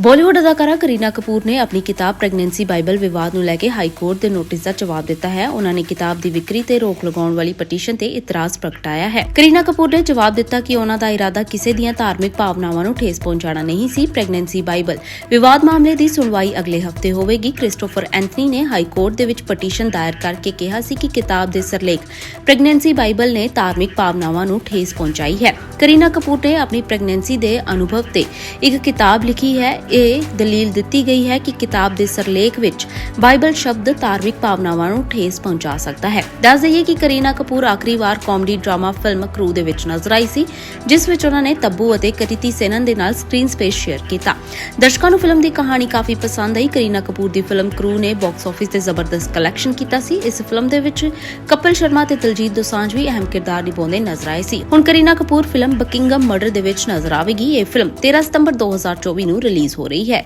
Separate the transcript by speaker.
Speaker 1: ਬਾਲੀਵੁੱਡ ਅਦਾਕਾਰਾ ਕਰੀਨਾ ਕਪੂਰ ਨੇ ਆਪਣੀ ਕਿਤਾਬ ਪ੍ਰੈਗਨੈਂਸੀ ਬਾਈਬਲ ਵਿਵਾਦ ਨੂੰ ਲੈ ਕੇ ਹਾਈ ਕੋਰਟ ਦੇ ਨੋਟਿਸ ਦਾ ਜਵਾਬ ਦਿੱਤਾ ਹੈ। ਉਹਨਾਂ ਨੇ ਕਿਤਾਬ ਦੀ ਵਿਕਰੀ ਤੇ ਰੋਕ ਲਗਾਉਣ ਵਾਲੀ ਪਟੀਸ਼ਨ ਤੇ ਇਤਰਾਜ਼ ਪ੍ਰਗਟਾਇਆ ਹੈ। ਕਰੀਨਾ ਕਪੂਰ ਨੇ ਜਵਾਬ ਦਿੱਤਾ ਕਿ ਉਹਨਾਂ ਦਾ ਇਰਾਦਾ ਕਿਸੇ ਦੀਆਂ ਧਾਰਮਿਕ ਭਾਵਨਾਵਾਂ ਨੂੰ ਠੇਸ ਪਹੁੰਚਾਉਣਾ ਨਹੀਂ ਸੀ। ਪ੍ਰੈਗਨੈਂਸੀ ਬਾਈਬਲ ਵਿਵਾਦ ਮਾਮਲੇ ਦੀ ਸੁਣਵਾਈ ਅਗਲੇ ਹਫ਼ਤੇ ਹੋਵੇਗੀ। ਕ੍ਰਿਸਟੋਫਰ ਐਂਥਨੀ ਨੇ ਹਾਈ ਕੋਰਟ ਦੇ ਵਿੱਚ ਪਟੀਸ਼ਨ ਦਾਇਰ ਕਰਕੇ ਕਿਹਾ ਸੀ ਕਿ ਕਿਤਾਬ ਦੇ ਸਰਲੇਖ ਪ੍ਰੈਗਨੈਂਸੀ ਬਾਈਬਲ ਨੇ ਧਾਰਮਿਕ ਭਾਵਨਾਵਾਂ ਨੂੰ ਠੇਸ ਪਹੁੰਚਾਈ ਹੈ। ਕਰੀਨਾ ਕਪੂਰ ਨੇ ਆਪਣੀ ਪ੍ਰੈਗਨੈਂਸੀ ਦੇ ਅਨੁਭਵ ਤੇ ਇੱਕ ਕਿਤਾਬ ਲਿਖੀ ਹੈ। ਇਹ ਦਲੀਲ ਦਿੱਤੀ ਗਈ ਹੈ ਕਿ ਕਿਤਾਬ ਦੇ ਸਰਲੇਖ ਵਿੱਚ ਬਾਈਬਲ ਸ਼ਬਦ ਧਾਰਮਿਕ ਭਾਵਨਾਵਾਂ ਨੂੰ ਠੇਸ ਪਹੁੰਚਾ ਸਕਦਾ ਹੈ। ਦੱਸ ਦਈਏ ਕਿ ਕਰੀਨਾ ਕਪੂਰ ਆਖਰੀ ਵਾਰ ਕਾਮੇਡੀ ਡਰਾਮਾ ਫਿਲਮ ਕਰੂ ਦੇ ਵਿੱਚ ਨਜ਼ਰ ਆਈ ਸੀ, ਜਿਸ ਵਿੱਚ ਉਹਨਾਂ ਨੇ ਤੱਬੂ ਅਤੇ ਕ੍ਰਿਤੀ ਸੇਨਨ ਦੇ ਨਾਲ ਸਕਰੀਨ ਸਪੇਸ ਸ਼ੇਅਰ ਕੀਤਾ। ਦਰਸ਼ਕਾਂ ਨੂੰ ਫਿਲਮ ਦੀ ਕਹਾਣੀ ਕਾਫੀ ਪਸੰਦ ਆਈ। ਕਰੀਨਾ ਕਪੂਰ ਦੀ ਫਿਲਮ ਕਰੂ ਨੇ ਬਾਕਸ ਆਫਿਸ ਤੇ ਜ਼ਬਰਦਸਤ ਕਲੈਕਸ਼ਨ ਕੀਤਾ ਸੀ। ਇਸ ਫਿਲਮ ਦੇ ਵਿੱਚ ਕਪਿਲ ਸ਼ਰਮਾ ਤੇ ਦਿਲਜੀਤ ਦੋਸਾਂਝ ਵੀ ਅਹਿਮ ਕਿਰਦਾਰ ਨਿਭਾਉਂਦੇ ਨਜ਼ਰ ਆਏ ਸੀ। ਹੁਣ Kareena Kapoor film Buckingham murder ਦੇ ਵਿੱਚ ਨਜ਼ਰ ਆਵੇਗੀ। ਇਹ ਫਿਲਮ 13 ਸਤੰਬਰ 2024 ਨੂੰ ਰਿਲੀਜ਼ ਹੋ ਰਹੀ ਹੈ।